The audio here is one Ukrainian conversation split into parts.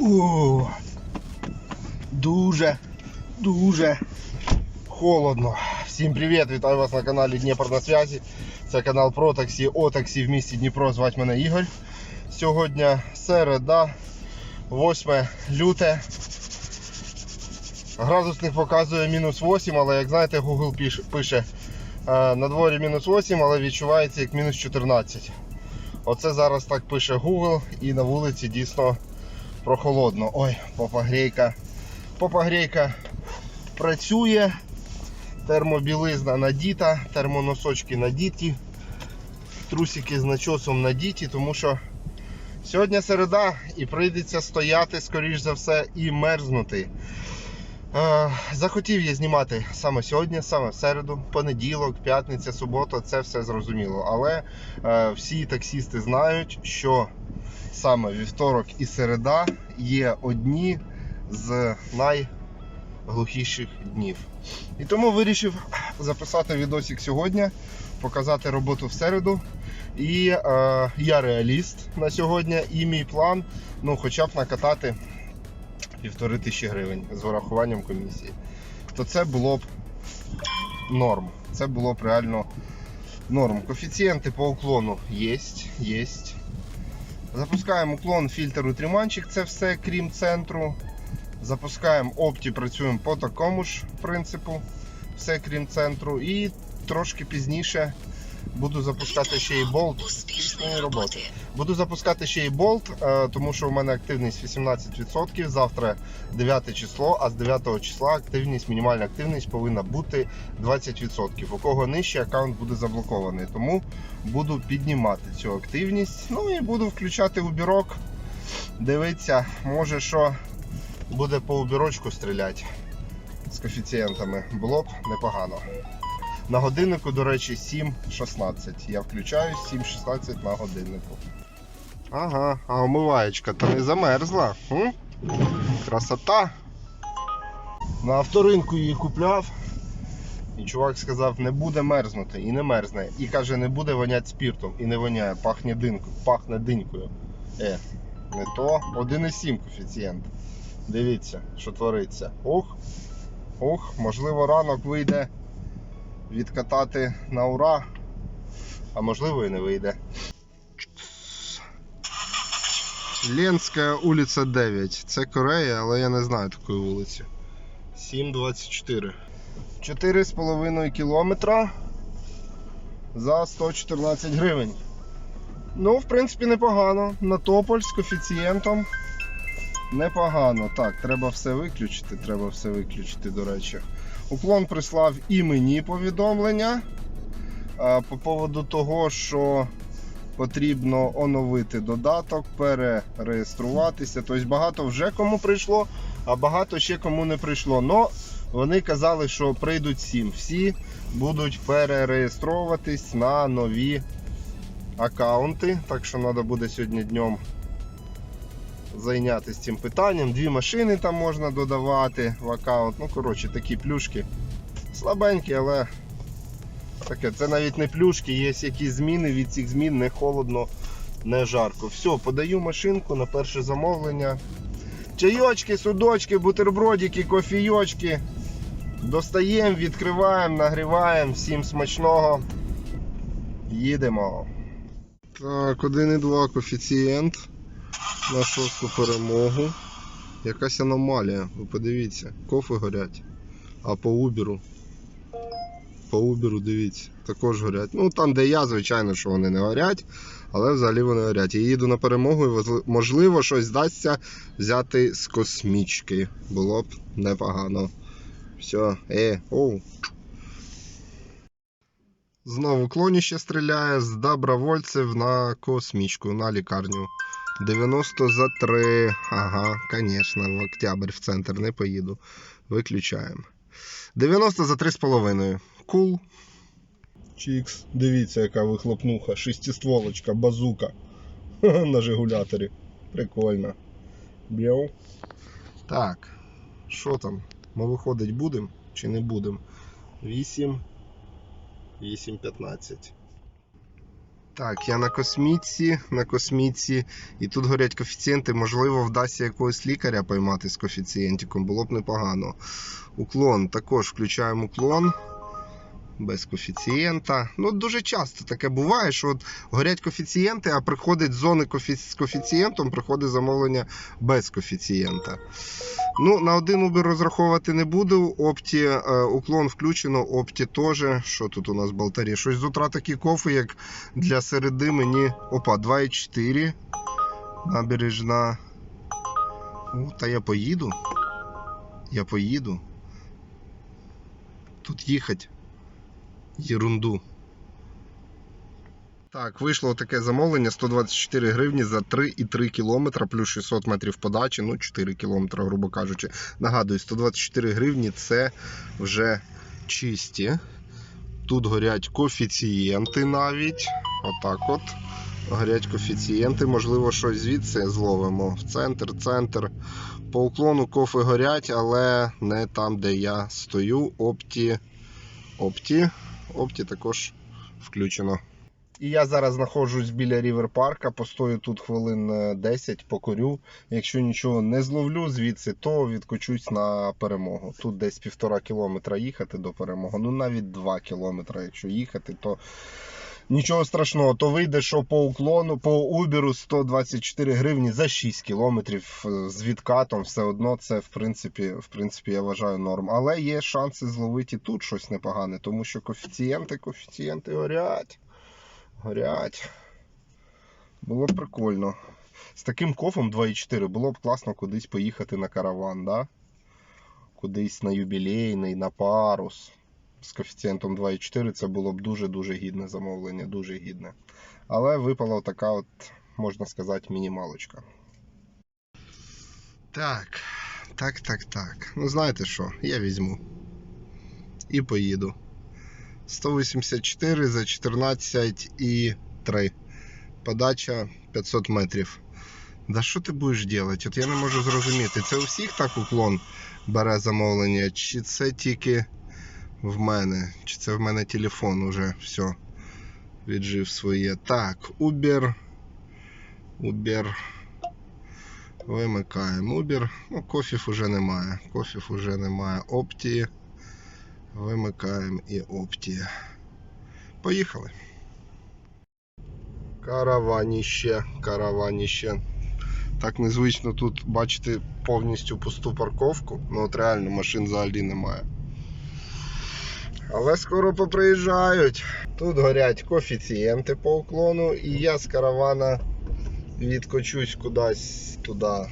О, дуже, дуже холодно. Всім привіт! Вітаю вас на каналі Дніпро на зв'язі. Це канал про таксі, о таксі в місті Дніпро. Звати мене Ігор. Сьогодні середа, 8 люте. Градусник показує мінус 8, але як знаєте, Google пише, пише е, на дворі мінус 8, але відчувається як мінус 14. Оце зараз так пише Google і на вулиці дійсно прохолодно. Ой, попагрейка. Попагрейка працює. Термобілизна надіта, термоносочки надіті, трусики з начосом надіті, тому що сьогодні середа і прийдеться стояти, скоріш за все, і мерзнути. Е, захотів я знімати саме сьогодні, саме в середу, понеділок, п'ятниця, субота, це все зрозуміло. Але е, всі таксісти знають, що саме вівторок і середа є одні з найглухіших днів. І тому вирішив записати відосик сьогодні, показати роботу в середу. І е, я реаліст на сьогодні, і мій план ну, хоча б накатати півтори тисячі гривень з врахуванням комісії. То це було б норм. Це було б реально норм. Коефіцієнти по уклону є, є. Запускаємо уклон, фільтр, утриманчик, це все крім центру. Запускаємо опті, працюємо по такому ж принципу, все крім центру. І трошки пізніше буду запускати ще й болт. успішної роботи. Буду запускати ще й болт, е, тому що у мене активність 18%. Завтра 9 число, а з 9 числа активність, мінімальна активність повинна бути 20%. У кого нижче аккаунт буде заблокований. Тому буду піднімати цю активність. Ну і буду включати убірок. Дивитися, може що буде по убірочку стріляти з коефіцієнтами. Було б непогано. На годиннику, до речі, 7.16. Я включаю 7.16 на годиннику. Ага, а омиваєчка то не замерзла. М? Красота. На авторинку її купляв. І чувак сказав, не буде мерзнути і не мерзне. І каже, не буде воняти спіртом. І не воняє, пахне динку, пахне динькою. Е, не то. 1,7 коефіцієнт. Дивіться, що твориться. Ох, ох, можливо, ранок вийде відкатати на ура, а можливо і не вийде. Ленська вулиця 9. Це Корея, але я не знаю такої вулиці. 7,24. 4,5 кілометра за 114 гривень. Ну, в принципі, непогано. На тополь з коефіцієнтом. Непогано. Так, треба все виключити. Треба все виключити, до речі. Уклон прислав і мені повідомлення по поводу того, що потрібно оновити додаток, перереєструватися. Тобто багато вже кому прийшло, а багато ще кому не прийшло. Но вони казали, що прийдуть всім. Всі будуть перереєстровуватись на нові аккаунти. Так що треба буде сьогодні днем зайнятися цим питанням. Дві машини там можна додавати в аккаунт. Ну, коротше, такі плюшки. Слабенькі, але таке. Це навіть не плюшки, є якісь зміни. Від цих змін не холодно, не жарко. Все, подаю машинку на перше замовлення. Чайочки, судочки, бутербродики, кофійочки. Достаємо, відкриваємо, нагріваємо. Всім смачного. Їдемо. Так, 1,2 коефіцієнт на шосту перемогу. Якась аномалія, ви подивіться, кофи горять. А по Уберу. По Уберу, дивіться, також горять. Ну там, де я, звичайно, що вони не горять, але взагалі вони горять. Я їду на перемогу і можливо щось вдасться взяти з космічки. Було б непогано. Все, е, оу. Знову клоніще стріляє з добровольців на космічку, на лікарню. 90 за 3. Ага, звісно, в октябрь в центр не поїду. Виключаємо. 90 за 3,5. Кул. Чікс. Дивіться, яка вихлопнуха. Шестистволочка, базука. На жигуляторі. Прикольно. Б'яв. Так. Що там? Ми виходить будемо чи не будемо? 8. 8.15. Так, я на космітці, на космітці, і тут горять коефіцієнти. Можливо, вдасться якогось лікаря поймати з коефіцієнтиком, було б непогано. Уклон, також включаємо уклон. Без коефіцієнта. Ну, дуже часто таке буває, що от горять коефіцієнти, а приходить зони коефі- з коефіцієнтом, приходить замовлення без коефіцієнта. Ну, на один Uber розраховувати не буду. Опті е, уклон включено, опті теж. Що тут у нас болтарі? Щось з утра такі кофи, як для середи мені. Опа, 2,4. Набережна. О, та я поїду. Я поїду. Тут їхати. Єрунду. Так, вийшло таке замовлення 124 гривні за 3,3 кілометра плюс 600 метрів подачі, ну 4 кілометра, грубо кажучи. Нагадую, 124 гривні це вже чисті. Тут горять коефіцієнти навіть. Отак от. Горять коефіцієнти, можливо, щось звідси зловимо. В центр, центр. По уклону кофи горять, але не там, де я стою. Опті. Опті. Опті також включено. І я зараз знаходжусь біля Рівер Парка, постою тут хвилин е, 10, покорю. Якщо нічого не зловлю звідси, то відкочусь на перемогу. Тут десь півтора кілометра їхати до перемоги. Ну навіть 2 кілометра, якщо їхати, то нічого страшного. То вийде, що по уклону, по Уберу 124 гривні за 6 кілометрів е, з відкатом. Все одно це в принципі, в принципі, я вважаю норм. Але є шанси зловити тут щось непогане, тому що коефіцієнти, коефіцієнти горять. Горять. Було б прикольно. З таким кофом 2,4 було б класно кудись поїхати на караван, да? Кудись на юбілейний, на парус. З коефіцієнтом 2,4 це було б дуже-дуже гідне замовлення, дуже гідне. Але випала така от, можна сказати, мінімалочка. Так, так, так, так. Ну знаєте що, я візьму. І поїду. 184 за 14 і 3. Подача 500 метрів. Да що ти будеш робити? От я не можу зрозуміти, це у всіх так уклон бере замовлення, чи це тільки в мене, чи це в мене телефон уже все віджив своє. Так, Uber. Uber. Вимикаємо Uber. Ну, кофів уже немає. Кофів уже немає. Опті. Вимикаємо і опті. Поїхали. Караваніще, караваніще. Так незвично тут бачити повністю пусту парковку. Ну от реально машин взагалі немає. Але скоро поприїжджають. Тут горять коефіцієнти по уклону, і я з каравана відкочусь кудись туди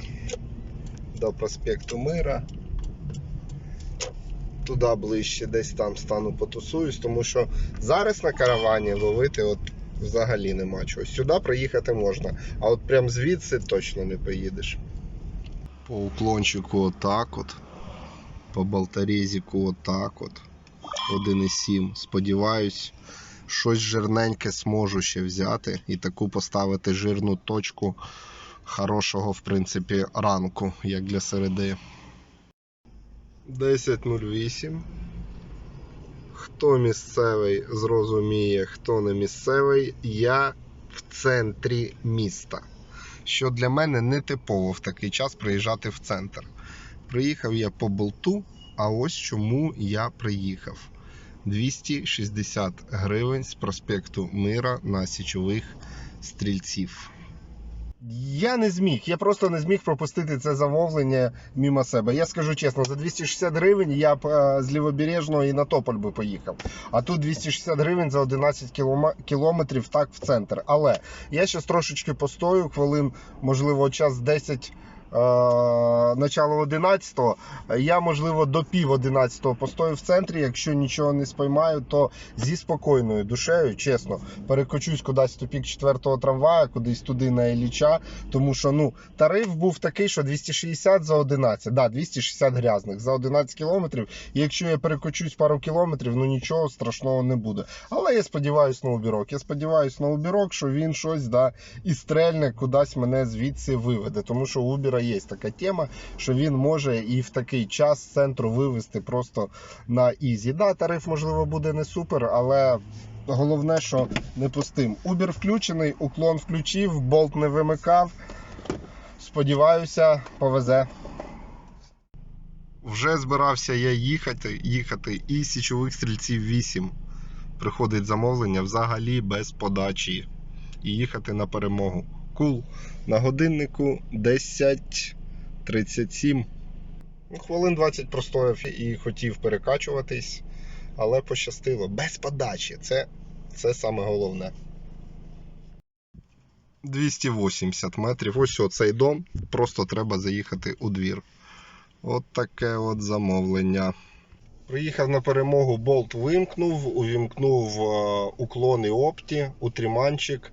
до проспекту Мира туди ближче, десь там стану потусуюсь, тому що зараз на каравані ловити от взагалі нема чого. Сюди проїхати можна, а от прям звідси точно не поїдеш. По уклончику отак от. По болтарезіку отак от. 1,7. Сподіваюсь, щось жирненьке зможу ще взяти і таку поставити жирну точку хорошого, в принципі, ранку, як для середи. 10.08. Хто місцевий зрозуміє, хто не місцевий, я в центрі міста. Що для мене не типово в такий час приїжджати в центр. Приїхав я по болту, а ось чому я приїхав. 260 гривень з проспекту Мира на січових стрільців. Я не зміг, я просто не зміг пропустити це замовлення мимо себе. Я скажу чесно, за 260 гривень я б е, з Лівобережного і на Тополь би поїхав. А тут 260 гривень за 11 кілома- кілометрів так в центр. Але я ще трошечки постою, хвилин, можливо, час 10. Е, Начало 11-го, я можливо до пів 11-го постою в центрі. Якщо нічого не спіймаю, то зі спокійною душею, чесно, перекочусь кудись тупік 4-го трамвая, кудись туди на Ілліча, тому що ну тариф був такий, що 260 за 11, да, 260 грязних за 11 кілометрів. І якщо я перекочусь пару кілометрів, ну нічого страшного не буде. Але я сподіваюся на убірок. Я сподіваюся на убірок, що він щось да і стрельне кудись мене звідси виведе. Тому що у Uber є така тема, що він може і в такий час з центру вивезти просто на ізі. Да, тариф можливо буде не супер, але Головне, що не пустим. Убір включений, уклон включив, болт не вимикав. Сподіваюся, повезе. Вже збирався я їхати, їхати, і січових стрільців 8. Приходить замовлення взагалі без подачі. І їхати на перемогу. Кул. На годиннику 10.37. Ну, хвилин 20 простояв і хотів перекачуватись, але пощастило. Без подачі. Це, це саме головне. 280 метрів. Ось оцей дом. Просто треба заїхати у двір. От таке от замовлення. Приїхав на перемогу, болт вимкнув, увімкнув е, уклон і опті, утриманчик.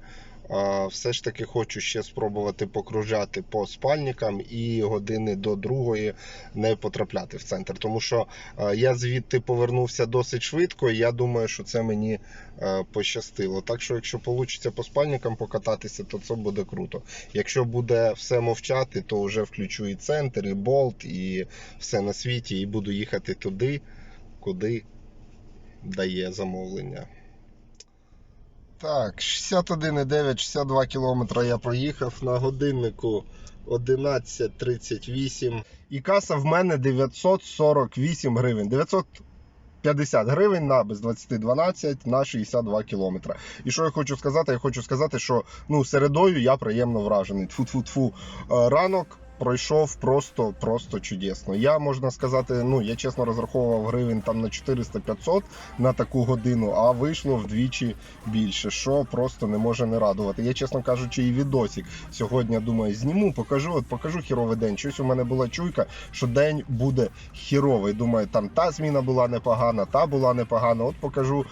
Все ж таки хочу ще спробувати покружати по спальникам і години до другої не потрапляти в центр. Тому що е, я звідти повернувся досить швидко, і я думаю, що це мені е, пощастило. Так що, якщо вийде по спальникам покататися, то це буде круто. Якщо буде все мовчати, то вже включу і центр, і болт, і все на світі, і буду їхати туди, куди дає замовлення. Так, 61,9, 62 кілометри я проїхав на годиннику 11.38. І каса в мене 948 гривень. 950 гривень на без 20-12 на 62 кілометри. І що я хочу сказати? Я хочу сказати, що ну, середою я приємно вражений. Тфу-тфу-тфу. Е, Ранок пройшов просто, просто чудесно. Я можна сказати, ну я чесно розраховував гривень там на 400-500 на таку годину, а вийшло вдвічі більше, що просто не може не радувати. Я, чесно кажучи, і відосик сьогодні думаю, зніму, покажу, от покажу хіровий день. Щось у мене була чуйка, що день буде хіровий. Думаю, там та зміна була непогана, та була непогана. От покажу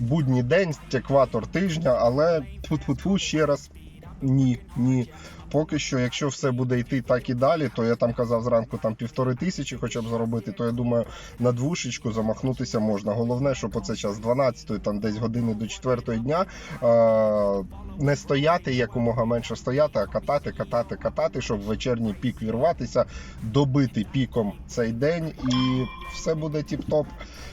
будній день, екватор тижня, але тьфу-тьфу-тьфу, ще раз. Ні, ні. Поки що, якщо все буде йти так і далі, то я там казав зранку там півтори тисячі хоча б заробити, то я думаю, на двушечку замахнутися можна. Головне, щоб оце час з 12 там десь години до 4 дня е- не стояти якомога менше стояти, а катати, катати, катати, щоб в вечірній пік вірватися, добити піком цей день і все буде тіп-топ.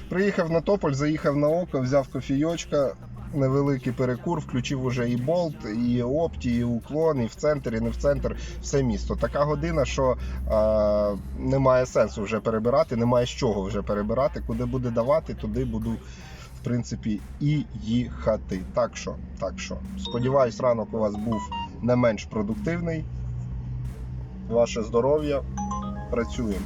Приїхав на Тополь, заїхав на око, взяв кофійочка невеликий перекур, включив уже і болт, і опті, і уклон, і в центр, і не в центр, все місто. Така година, що е, немає сенсу вже перебирати, немає з чого вже перебирати. Куди буде давати, туди буду. В принципі, і їхати. Так що, так що, сподіваюсь, ранок у вас був не менш продуктивний. Ваше здоров'я. Працюємо.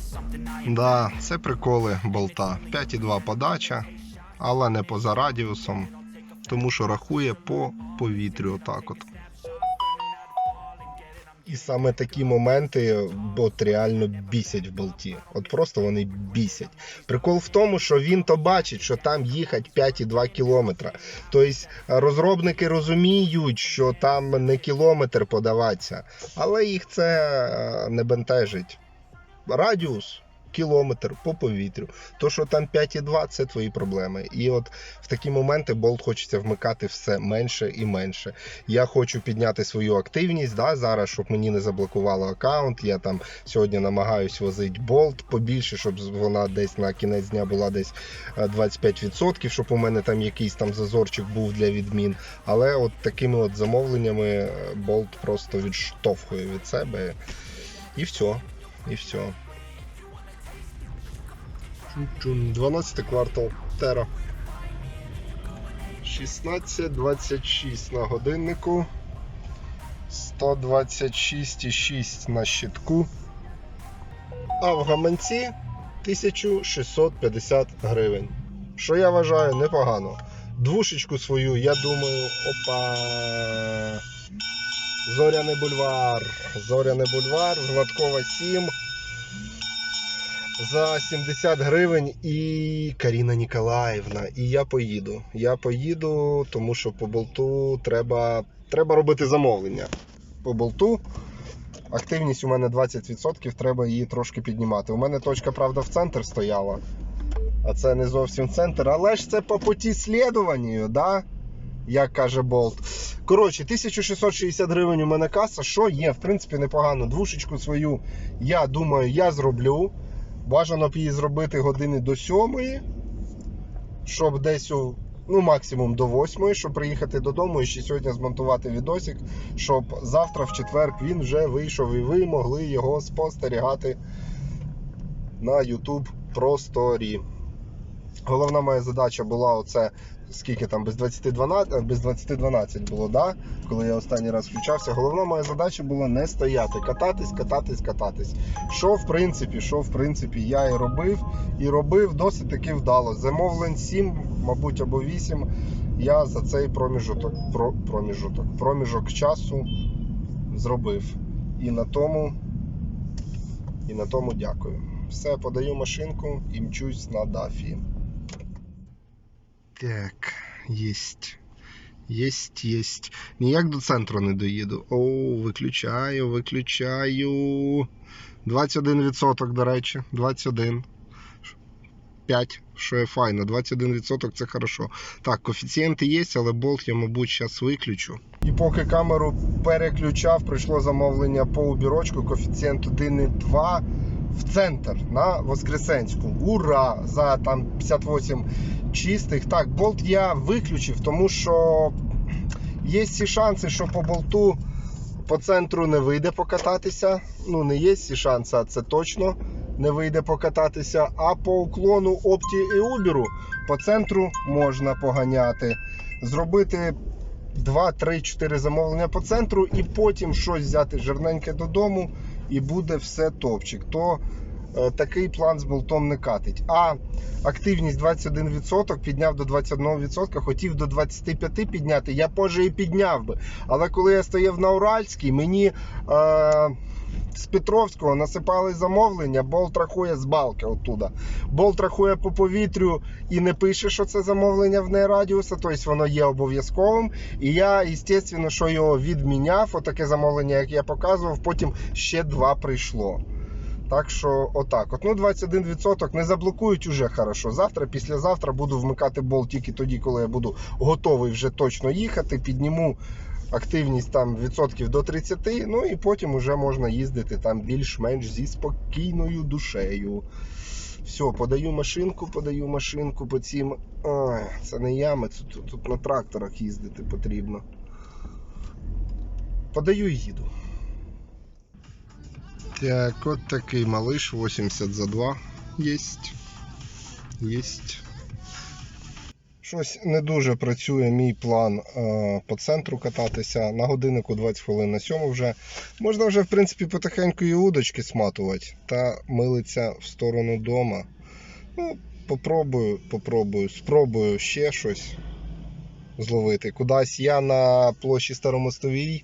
Да, це приколи болта. 5,2 подача, але не поза радіусом, тому що рахує по повітрю отак от. І саме такі моменти от реально бісять в болті. От просто вони бісять. Прикол в тому, що він то бачить, що там їхать 5,2 кілометра. Тобто розробники розуміють, що там не кілометр подаватися, але їх це е, не бентежить. Радіус кілометр по повітрю. То, що там 5,2, це твої проблеми. І от в такі моменти болт хочеться вмикати все менше і менше. Я хочу підняти свою активність да, зараз, щоб мені не заблокувало аккаунт. Я там сьогодні намагаюсь возити болт побільше, щоб вона десь на кінець дня була десь е, 25%, щоб у мене там якийсь там зазорчик був для відмін. Але от такими от замовленнями е, болт просто відштовхує від себе. І все. І все. Чун-чун. 12 квартал Тера. 16.26 на годиннику. 126,6 на щитку. А в гаманці 1650 гривень. Що я вважаю непогано. Двушечку свою, я думаю, опа. Зоряний бульвар. Зоряний бульвар, Гладкова 7. За 70 гривень і Каріна Ніколаївна. І я поїду. Я поїду, тому що по болту треба, треба робити замовлення. По болту активність у мене 20%, треба її трошки піднімати. У мене точка, правда, в центр стояла. А це не зовсім центр. Але ж це по путі слідуванню, да? як каже Болт. Коротше, 1660 гривень у мене каса, що є, в принципі, непогано. Двушечку свою, я думаю, я зроблю. Бажано б її зробити години до 7, щоб десь у, ну, максимум до 8, щоб приїхати додому і ще сьогодні змонтувати відосик, щоб завтра в четвер він вже вийшов і ви могли його спостерігати на YouTube просторі. Головна моя задача була оце скільки там без 2012, без 2012 було, да? коли я останній раз включався. Головна моя задача була не стояти, кататись, кататись, кататись. Що в принципі, що в принципі я і робив, і робив досить таки вдало. Замовлень 7, мабуть, або 8 я за цей проміжок, про, проміжок, проміжок часу зробив. І на тому, і на тому дякую. Все, подаю машинку і мчусь на дафі. Так, єсть. Єсть, єсть. Ніяк до центру не доїду. О, виключаю, виключаю. 21%, до речі. 21. 5, що є файно. 21% це хорошо. Так, коефіцієнти є, але болт я, мабуть, зараз виключу. І поки камеру переключав, прийшло замовлення по убірочку. Коефіцієнт 1,2 в центр на Воскресенську. Ура! За там 58 чистих. Так, болт я виключив, тому що є всі шанси, що по болту по центру не вийде покататися. Ну, не є всі шанси, а це точно не вийде покататися. А по уклону Опті і Убіру по центру можна поганяти. Зробити 2, 3, 4 замовлення по центру і потім щось взяти жирненьке додому, і буде все топчик. То такий план з болтом не катить. А активність 21% підняв до 21%, хотів до 25% підняти, я позже і підняв би. Але коли я стояв на Уральській, мені е, з Петровського насипали замовлення, болт рахує з балки оттуда. Болт рахує по повітрю і не пише, що це замовлення вне радіуса, тобто воно є обов'язковим. І я, звісно, що його відміняв, отаке замовлення, як я показував, потім ще два прийшло. Так що, отак. От, ну 21% не заблокують уже хорошо. Завтра, післязавтра буду вмикати болт тільки тоді, коли я буду готовий вже точно їхати. Підніму активність там відсотків до 30, ну і потім вже можна їздити там більш-менш зі спокійною душею. Все, подаю машинку, подаю машинку по цим. Ой, це не ями, тут, тут на тракторах їздити потрібно. Подаю і їду. Так, от такий малиш 80 за 2. Єсть. Єсть. Щось не дуже працює мій план е, по центру кататися. На годиннику 20 хвилин на сьому вже. Можна вже, в принципі, потихеньку і удочки сматувати та милиться в сторону дома. Ну, попробую, попробую, спробую ще щось зловити. Кудись я на площі Старомостовій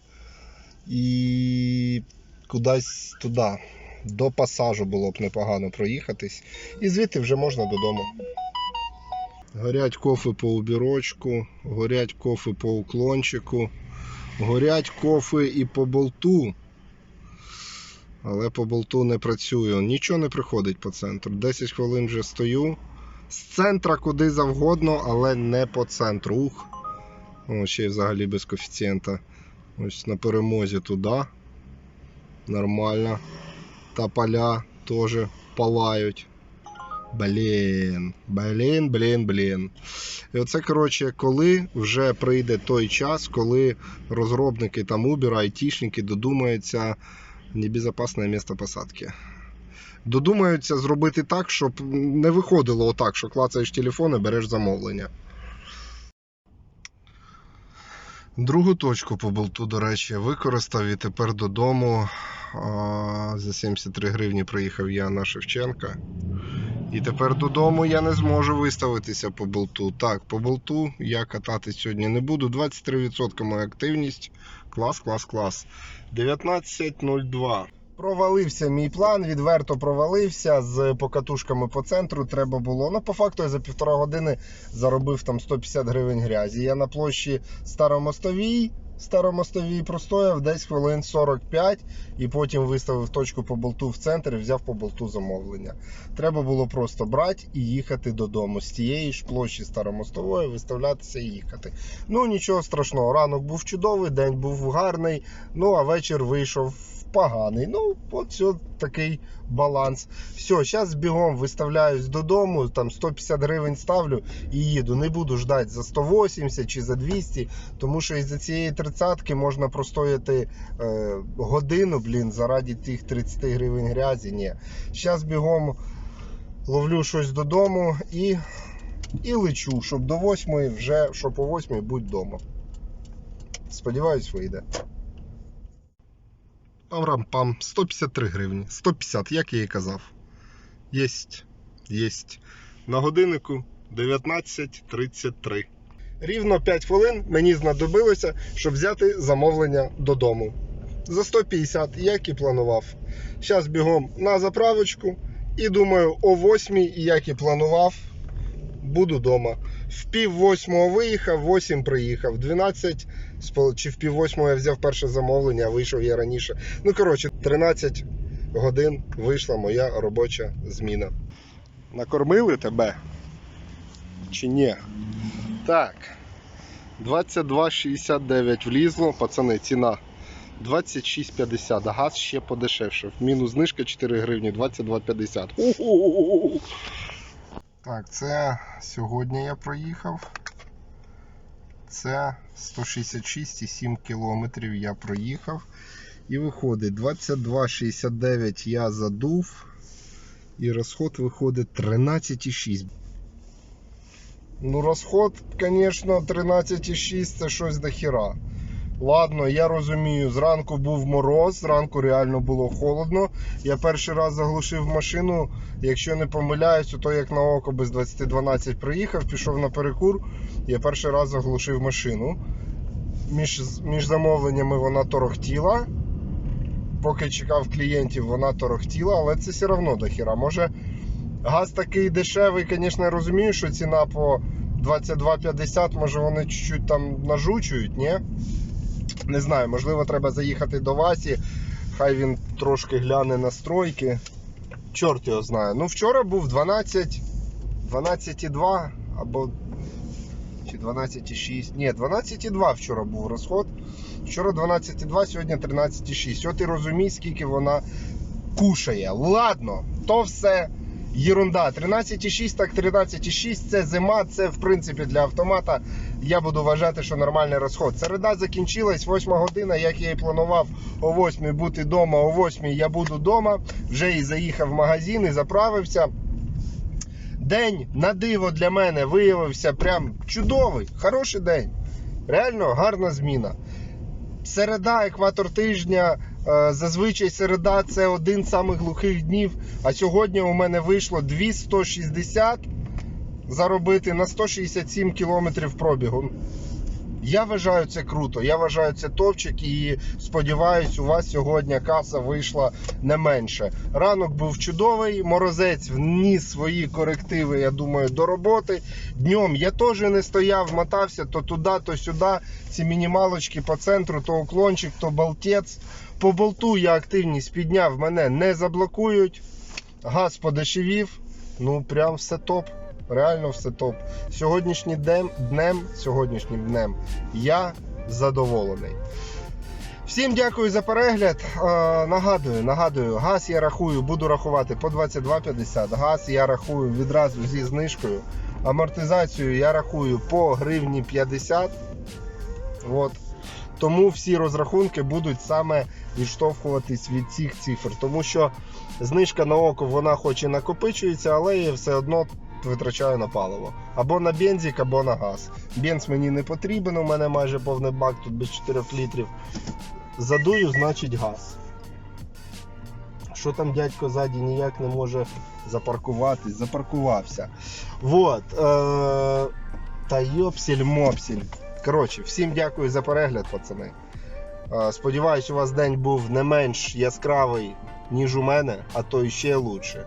і кудись туди. До пасажу було б непогано проїхатись. І звідти вже можна додому. Горять кофи по убірочку, горять кофи по уклончику, горять кофи і по болту. Але по болту не працює. Нічого не приходить по центру. 10 хвилин вже стою. З центра куди завгодно, але не по центру. Ух. О, ще й взагалі без коефіцієнта. Ось на перемозі туди. Нормально. Та поля теж палають. Блін, блін, блін, блін. І оце, коротше, коли вже прийде той час, коли розробники там Uber, айтішники додумаються небезпечне місце посадки. Додумаються зробити так, щоб не виходило отак, що клацаєш телефон і береш замовлення. Другу точку по болту, до речі, використав і тепер додому. За 73 гривні приїхав я на Шевченка. І тепер додому я не зможу виставитися по болту. Так, по болту я катати сьогодні не буду. 23% моя активність. Клас, клас, клас. 19.02. Провалився мій план, відверто провалився з покатушками по центру. Треба було. Ну, по факту я за півтора години заробив там 150 гривень грязі. Я на площі Старомостовій. Старомостовій простояв десь хвилин 45 і потім виставив точку по болту в центр і взяв по болту замовлення. Треба було просто брати і їхати додому з тієї ж площі Старомостової, виставлятися і їхати. Ну нічого страшного, ранок був чудовий, день був гарний, ну а вечір вийшов поганий. Ну, от все такий баланс. Все, зараз бігом виставляюсь додому, там 150 гривень ставлю і їду. Не буду ждати за 180 чи за 200, тому що із-за цієї тридцятки можна простояти е, годину, блін, заради тих 30 гривень грязі. Ні. Зараз бігом ловлю щось додому і, і лечу, щоб до 8 вже, щоб по 8 будь вдома. Сподіваюсь, вийде. Аврам-пам, 153 гривні. 150, як я і казав. Єсть. Єсть. На годиннику 19.33. Рівно 5 хвилин мені знадобилося, щоб взяти замовлення додому. За 150, як і планував. Зараз бігом на заправочку. І думаю, о 8, як і планував, буду вдома. В пів восьмого виїхав, 8 приїхав. 12 чи в пів восьмого я взяв перше замовлення, а вийшов я раніше. Ну, коротше, 13 годин вийшла моя робоча зміна. Накормили тебе? Чи ні? Так. 22,69 влізло, пацани, ціна 26,50. Газ ще подешевшив. Мінус знижка 4 гривні, 22,50. Так, це сьогодні я проїхав. Це 166,7 кілометрів я проїхав. І виходить 22,69 я задув. І розход виходить 13,6. Ну, розход, звісно, 13,6 це щось до хіра. Ладно, я розумію, зранку був мороз, зранку реально було холодно. Я перший раз заглушив машину. Якщо не помиляюсь, то як на око без 2012 приїхав, пішов на перекур. Я перший раз заглушив машину. Між, між замовленнями вона торохтіла. Поки чекав клієнтів, вона торохтіла, але це все одно до хіра. Може, газ такий дешевий, звісно, я розумію, що ціна по 22,50, може вони чуть-чуть там нажучують, ні? Не знаю, можливо, треба заїхати до Васі, хай він трошки гляне настройки. Чорт його знає. Ну, вчора був 12, 12,2 або чи 12,6. Ні, 12,2 вчора був розход. Вчора 12,2, сьогодні 13,6. От і розумій, скільки вона кушає. Ладно, то все єрунда. 13,6, так 13,6 це зима, це в принципі для автомата. Я буду вважати, що нормальний розход. Середа закінчилась, 8 година, як я і планував о 8 бути вдома, о 8 я буду вдома. Вже і заїхав в магазин і заправився. День на диво для мене виявився прям чудовий, хороший день. Реально гарна зміна. Середа, екватор тижня. Е, Зазвичай середа це один з самих глухих днів. А сьогодні у мене вийшло 260 заробити на 167 кілометрів пробігу. Я вважаю це круто. Я вважаю це топчик і сподіваюсь, у вас сьогодні каса вийшла не менше. Ранок був чудовий, морозець вніс свої корективи, я думаю, до роботи. Днем я теж не стояв, мотався то туди, то сюди. Ці мінімалочки по центру, то уклончик, то болтець. По болту я активність підняв, мене не заблокують. Газ подешевів. Ну, прям все топ. Реально все топ. Сьогоднішнім днем, днем, сьогоднішнім днем я задоволений. Всім дякую за перегляд. Е, нагадую, нагадую, газ я рахую, буду рахувати по 22,50. Газ я рахую відразу зі знижкою. Амортизацію я рахую по гривні 50. От. Тому всі розрахунки будуть саме відштовхуватись від цих цифр. Тому що знижка на око вона хоч і накопичується, але я все одно витрачаю на паливо. Або на бензик, або на газ. Бенз мені не потрібен, у мене майже повний бак тут без 4 літрів. Задую, значить газ. Що там дядько ззаді ніяк не може запаркуватись, запаркувався. Вот. Е- та йопсіль мопсіль. Коротше, всім дякую за перегляд, пацани. Е, Сподіваюсь, у вас день був не менш яскравий, ніж у мене, а то ще лучше.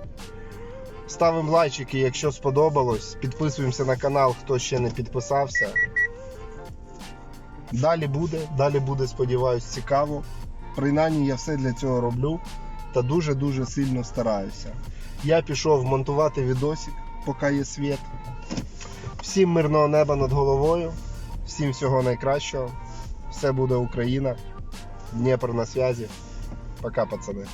Ставимо лайчики, якщо сподобалось. Підписуємося на канал, хто ще не підписався. Далі буде, далі буде, сподіваюсь, цікаво. Принаймні я все для цього роблю та дуже-дуже сильно стараюся. Я пішов монтувати відосик, поки є світ. Всім мирного неба над головою, всім всього найкращого. Все буде Україна. Дніпро на связі. Пока, пацани.